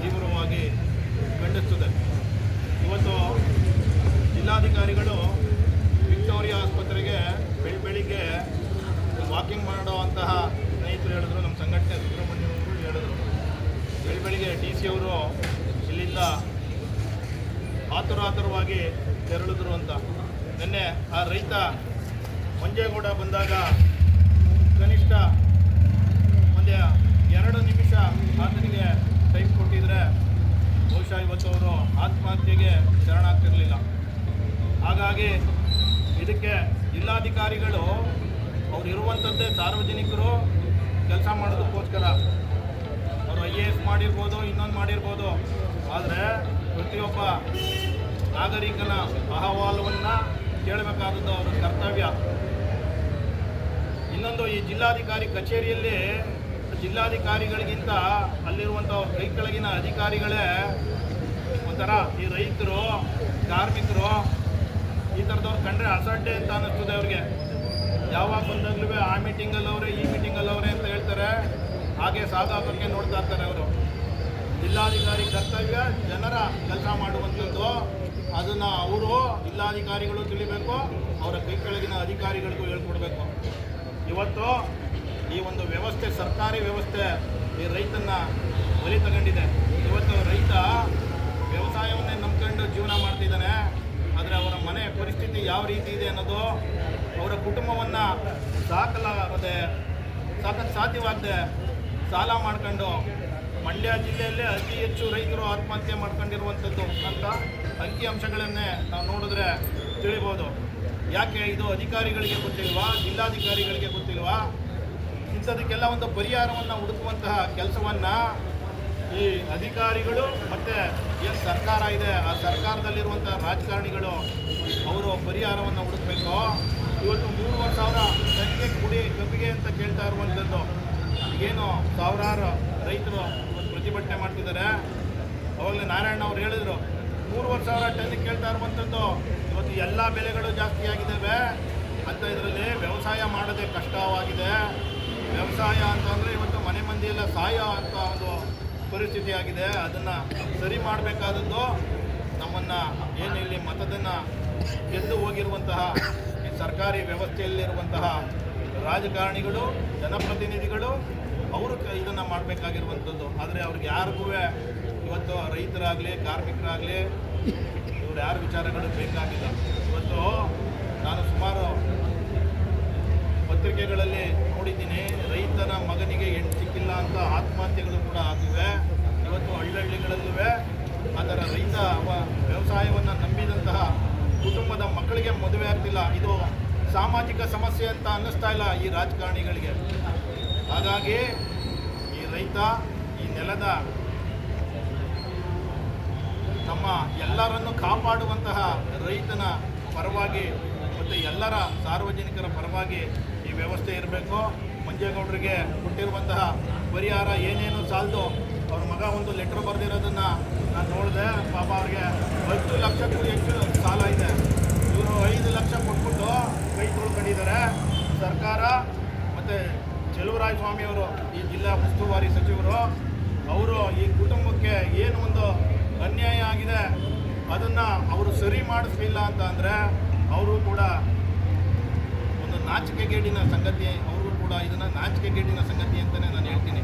ತೀವ್ರವಾಗಿ ಖಂಡಿಸುತ್ತದೆ. ಇವತ್ತು ಜಿಲ್ಲಾಧಿಕಾರಿಗಳು ವಿಕ್ಟೋರಿಯಾ ಆಸ್ಪತ್ರೆಗೆ ಬೆಳಿ, ಬೆಳಿಗ್ಗೆ ವಾಕಿಂಗ್ ಮಾಡುವಂತಹ ಸ್ನೇಹಿತರು ಹೇಳಿದ್ರು, ನಮ್ಮ ಸಂಘಟನೆ ಸುಬ್ರಹ್ಮಣ್ಯವರು ಹೇಳಿದರು. ಬೆಳಿ, ಬೆಳಿಗ್ಗೆ ಡಿ ಸಿ ಅವರು ಇಲ್ಲಿಂದ ಆತುರಾತುರವಾಗಿ ತೆರಳಿದ್ರು ಅಂತ. ನಿನ್ನೆ ಆ ರೈತ ಮಂಜೇಗೌಡ ಬಂದಾಗ ಶರಣಾಗ್ತಿರಲಿಲ್ಲ ಹಾಗಾಗಿ ಇದಕ್ಕೆ ಜಿಲ್ಲಾಧಿಕಾರಿಗಳು ಅವ್ರು ಇರುವಂಥದ್ದೇ ಸಾರ್ವಜನಿಕರು ಕೆಲಸ ಮಾಡೋದಕ್ಕೋಸ್ಕರ. ಅವರು ಐ ಎ ಎಸ್ ಮಾಡಿರ್ಬೋದು, ಇನ್ನೊಂದು ಮಾಡಿರ್ಬೋದು. ಆದರೆ ಪ್ರತಿಯೊಬ್ಬ ನಾಗರಿಕನ ಅಹವಾಲವನ್ನು ಕೇಳಬೇಕಾದದ್ದು ಅವರ ಕರ್ತವ್ಯ. ಇನ್ನೊಂದು ಈ ಜಿಲ್ಲಾಧಿಕಾರಿ ಕಚೇರಿಯಲ್ಲಿ ಜಿಲ್ಲಾಧಿಕಾರಿಗಳಿಗಿಂತ ಅಲ್ಲಿರುವಂಥ ಕೈ ಕೆಳಗಿನ ಅಧಿಕಾರಿಗಳೇ ಒಂಥರ ಈ ರೈತರು, ಕಾರ್ಮಿಕರು ಈ ಥರದವ್ರು ಕಂಡ್ರೆ ಅಸಡ್ಡೆ ಅಂತ ಅನ್ನಿಸ್ತದೆ ಅವ್ರಿಗೆ. ಯಾವಾಗ ಬಂದಾಗ್ಲೂ ಆ ಮೀಟಿಂಗಲ್ಲಿ ಅವರೇ, ಈ ಮೀಟಿಂಗಲ್ಲಿ ಅವರೇ ಅಂತ ಹೇಳ್ತಾರೆ. ಹಾಗೆ ಸಾಧಾರಣಕ್ಕೆ ನೋಡ್ತಾ ಇರ್ತಾರೆ ಅವರು. ಜಿಲ್ಲಾಧಿಕಾರಿ ಕರ್ತವ್ಯ ಜನರ ಕೆಲಸ ಮಾಡುವಂಥದ್ದು. ಅದನ್ನು ಅವರು ಜಿಲ್ಲಾಧಿಕಾರಿಗಳು ತಿಳಿಬೇಕು, ಅವರ ಕೈ ಕೆಳಗಿನ ಅಧಿಕಾರಿಗಳಿಗೂ ಹೇಳ್ಕೊಡ್ಬೇಕು. ಇವತ್ತು ಈ ಒಂದು ವ್ಯವಸ್ಥೆ, ಸರ್ಕಾರಿ ವ್ಯವಸ್ಥೆ ಈ ರೈತನ ಬಲಿ ತಗೊಂಡಿದೆ ಇವತ್ತು ರೈತ ವ್ಯವಸಾಯವನ್ನೇ ನಂಬ್ಕೊಂಡು ಜೀವನ ಮಾಡ್ತಿದ್ದಾನೆ, ಆದರೆ ಅವರ ಮನೆ ಪರಿಸ್ಥಿತಿ ಯಾವ ರೀತಿ ಇದೆ ಅನ್ನೋದು ಅವರ ಕುಟುಂಬವನ್ನು ಸಾಕಲಾಗದೆ ಸಾಕಕ್ಕೆ ಸಾಧ್ಯವಾಗದೆ ಸಾಲ ಮಾಡ್ಕೊಂಡು ಮಂಡ್ಯ ಜಿಲ್ಲೆಯಲ್ಲೇ ಅತಿ ಹೆಚ್ಚು ರೈತರು ಆತ್ಮಹತ್ಯೆ ಮಾಡ್ಕೊಂಡಿರುವಂಥದ್ದು ಅಂತ ಅಂಕಿಅಂಶಗಳನ್ನೇ ನಾವು ನೋಡಿದ್ರೆ ತಿಳಿಬೋದು. ಯಾಕೆ ಇದು ಅಧಿಕಾರಿಗಳಿಗೆ ಗೊತ್ತಿಲ್ವಾ? ಜಿಲ್ಲಾಧಿಕಾರಿಗಳಿಗೆ ಗೊತ್ತಿಲ್ವಾ? ಇಂಥದಕ್ಕೆಲ್ಲ ಒಂದು ಪರಿಹಾರವನ್ನು ಹುಡುಕುವಂತಹ ಕೆಲಸವನ್ನು ಈ ಅಧಿಕಾರಿಗಳು ಮತ್ತು ಏನು ಸರ್ಕಾರ ಇದೆ, ಆ ಸರ್ಕಾರದಲ್ಲಿರುವಂಥ ರಾಜಕಾರಣಿಗಳು ಅವರು ಪರಿಹಾರವನ್ನು ಹುಡುಕಬೇಕು. ಇವತ್ತು ಮೂರುವರೆ ಸಾವಿರ ಸಂಖ್ಯೆ ಕುಡಿ ಕಬ್ಬಿಗೆ ಅಂತ ಕೇಳ್ತಾ ಇರುವಂಥದ್ದು. ಏನು ಸಾವಿರಾರು ರೈತರು ಇವತ್ತು ಪ್ರತಿಭಟನೆ ಮಾಡ್ತಿದ್ದಾರೆ. ಅವಾಗಲೇ ನಾರಾಯಣ ಅವ್ರು ಹೇಳಿದರು, ಮೂರುವರೆ ಸಾವಿರ ಟನ್ಗೆ ಕೇಳ್ತಾ ಇರುವಂಥದ್ದು. ಇವತ್ತು ಎಲ್ಲ ಬೆಲೆಗಳು ಜಾಸ್ತಿ ಆಗಿದ್ದಾವೆ. ಅಂತ ಇದರಲ್ಲಿ ವ್ಯವಸಾಯ ಮಾಡೋದೇ ಕಷ್ಟವಾಗಿದೆ. ವ್ಯವಸಾಯ ಅಂತಂದರೆ ಇವತ್ತು ಮನೆ ಮಂದಿಯೆಲ್ಲ ಸಾಯ ಅಂತ ಒಂದು ಪರಿಸ್ಥಿತಿ ಆಗಿದೆ ಅದನ್ನು ಸರಿ ಮಾಡಬೇಕಾದದ್ದು ನಮ್ಮನ್ನು ಏನು ಇಲ್ಲಿ ಮತದನ್ನು ಗೆದ್ದು ಹೋಗಿರುವಂತಹ ಈ ಸರ್ಕಾರಿ ವ್ಯವಸ್ಥೆಯಲ್ಲಿರುವಂತಹ ರಾಜಕಾರಣಿಗಳು, ಜನಪ್ರತಿನಿಧಿಗಳು, ಅವರು ಇದನ್ನು ಮಾಡಬೇಕಾಗಿರುವಂಥದ್ದು. ಆದರೆ ಅವ್ರಿಗೆ ಯಾರಿಗೂ ಇವತ್ತು ರೈತರಾಗಲಿ, ಕಾರ್ಮಿಕರಾಗಲಿ ಇವ್ರು ಯಾರ ವಿಚಾರಗಳು ಬೇಕಾಗಿಲ್ಲ. ಇವತ್ತು ನಾನು ಸುಮಾರು ಪತ್ರಿಕೆಗಳಲ್ಲಿ ನೋಡಿದ್ದೀನಿ, ರೈತನ ಮಗನಿಗೆ ಹೆಣ್ಣು ಸಿಕ್ಕಿಲ್ಲ ಅಂತ ಆತ್ಮಹತ್ಯೆಗಳು ಕೂಡ ಆಗಿವೆ ಇವತ್ತು ಹಳ್ಳಿಗಳಲ್ಲೂ ಆ ಥರ ರೈತ ಅವ ವ್ಯವಸಾಯವನ್ನು ನಂಬಿದಂತಹ ಮಕ್ಕಳಿಗೆ ಮದುವೆ ಆಗ್ತಿಲ್ಲ. ಇದು ಸಾಮಾಜಿಕ ಸಮಸ್ಯೆ ಅಂತ ಅನ್ನಿಸ್ತಾ ಇಲ್ಲ ಈ ರಾಜಕಾರಣಿಗಳಿಗೆ. ಹಾಗಾಗಿ ಈ ರೈತ, ಈ ನೆಲದ ತಮ್ಮ ಎಲ್ಲರನ್ನು ಕಾಪಾಡುವಂತಹ ರೈತನ ಪರವಾಗಿ ಮತ್ತು ಎಲ್ಲರ ಸಾರ್ವಜನಿಕರ ಪರವಾಗಿ ಈ ವ್ಯವಸ್ಥೆ ಇರಬೇಕು. ಮಂಜೇಗೌಡರಿಗೆ ಕೊಟ್ಟಿರುವಂತಹ ಪರಿಹಾರ ಏನೇನು ಸಾಲದು? ಅವ್ರ ಮಗ ಒಂದು ಲೆಟ್ರ್ ಬರೆದಿರೋದನ್ನು ನಾನು ನೋಡಿದೆ. ಪಾಪ ಅವ್ರಿಗೆ ಹತ್ತು ಲಕ್ಷಕ್ಕೂ ಹೆಚ್ಚು ಸಾಲ ಇದೆ ಇವರು ಐದು ಲಕ್ಷ ಕೊಟ್ಬಿಟ್ಟು ಕೈ ತೊಳ್ಕೊಂಡಿದ್ದಾರೆ ಸರ್ಕಾರ ಮತ್ತು ಚೆಲುವರಾಯ ಸ್ವಾಮಿಯವರು ಈ ಜಿಲ್ಲಾ ಉಸ್ತುವಾರಿ ಸಚಿವರು, ಅವರು ಈ ಕುಟುಂಬಕ್ಕೆ ಏನು ಒಂದು ಅನ್ಯಾಯ ಆಗಿದೆ, ಅದನ್ನು ಅವರು ಸರಿ ಮಾಡಿಸ್ಲಿಲ್ಲ ಅಂತ ಅಂದರೆ ಅವರು ಕೂಡ ಒಂದು ನಾಚಿಕೆಗೇಡಿನ ಸಂಗತಿ, ಅವರು ಕೂಡ ಇದನ್ನು ನಾಚಿಕೆಗೇಡಿನ ಸಂಗತಿ ಅಂತಲೇ ನಾನು ಹೇಳ್ತೀನಿ.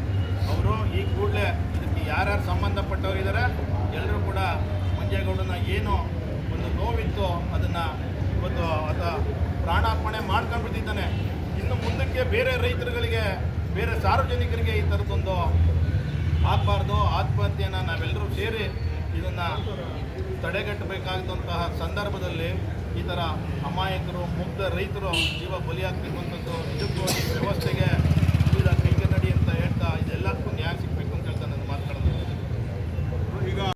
ಅವರು ಈ ಕೂಡಲೇ ಇದಕ್ಕೆ ಯಾರ್ಯಾರು ಸಂಬಂಧಪಟ್ಟವರು ಇದ್ದಾರೆ ಎಲ್ಲರೂ ಕೂಡ ಮಂಜೇಗೌಡನ ಏನು ಒಂದು ನೋವಿತ್ತು ಅದನ್ನು ಇವತ್ತು ಆತ ಪ್ರಾಣಾರ್ಪಣೆ ಮಾಡ್ಕೊಂಡ್ಬಿಟ್ಟಿದ್ದಾನೆ. ಇನ್ನು ಮುಂದಕ್ಕೆ ಬೇರೆ ರೈತರುಗಳಿಗೆ, ಬೇರೆ ಸಾರ್ವಜನಿಕರಿಗೆ ಈ ಥರದ್ದೊಂದು ಆಗಬಾರ್ದು. ಆತ್ಮಹತ್ಯೆಯನ್ನು ನಾವೆಲ್ಲರೂ ಸೇರಿ ಇದನ್ನು ತಡೆಗಟ್ಟಬೇಕಾದಂತಹ ಸಂದರ್ಭದಲ್ಲಿ ಈ ಥರ ಅಮಾಯಕರು, ಮುಗ್ಧ ರೈತರು ಜೀವ ಬಲಿಯಾಗ್ತಿರುವಂಥದ್ದು ನಿಜಕ್ಕೂ ವ್ಯವಸ್ಥೆಗೆ